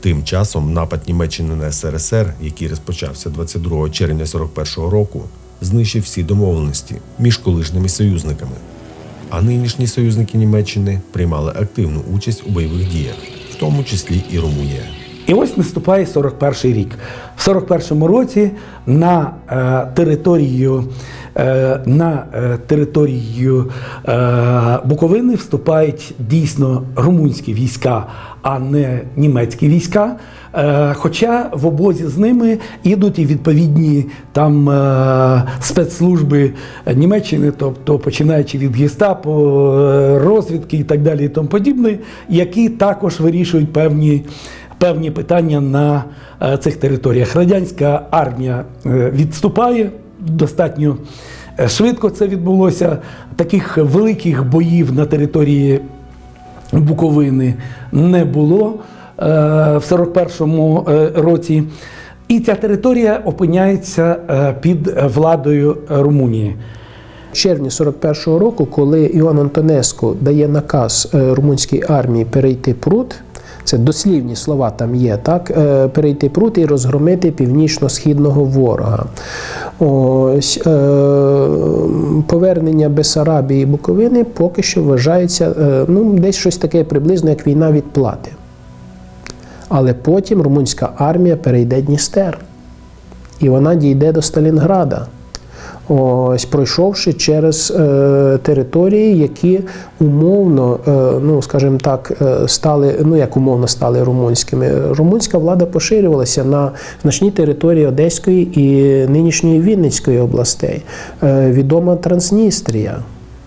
Тим часом напад Німеччини на СРСР, який розпочався 22 червня 41 року, знищив всі домовленості між колишніми союзниками. А нинішні союзники Німеччини приймали активну участь у бойових діях, в тому числі і Румунія. І ось наступає 41 рік. В 41-му році на е, територію, е, на е, територію е, Буковини вступають дійсно румунські війська, а не німецькі війська. Е, хоча в обозі з ними ідуть і відповідні там е, спецслужби Німеччини, тобто починаючи від гестапо, е, розвідки і так далі, і тому подібне, які також вирішують певні певні питання на е, цих територіях. Радянська армія е, відступає достатньо е, швидко це відбулося. Таких великих боїв на території Буковини не було в 41-му е, році. І ця територія опиняється під владою Румунії. В червні 41-го року, коли Іоанн Антонеско дає наказ румунській армії перейти прут, це дослівні слова там є, так? е, Перейти прут і розгромити північно-східного ворога. Ось е, повернення Бесарабії і Буковини поки що вважається е, ну, десь щось таке приблизно, як війна відплати. Але потім румунська армія перейде Дністер. І вона дійде до Сталінграда. Ось пройшовши через е, території, які умовно, е, ну скажімо так, е, стали, ну як умовно стали румунськими. Румунська влада поширювалася на значній території Одеської і нинішньої Вінницької областей. Е, відома Трансністрія.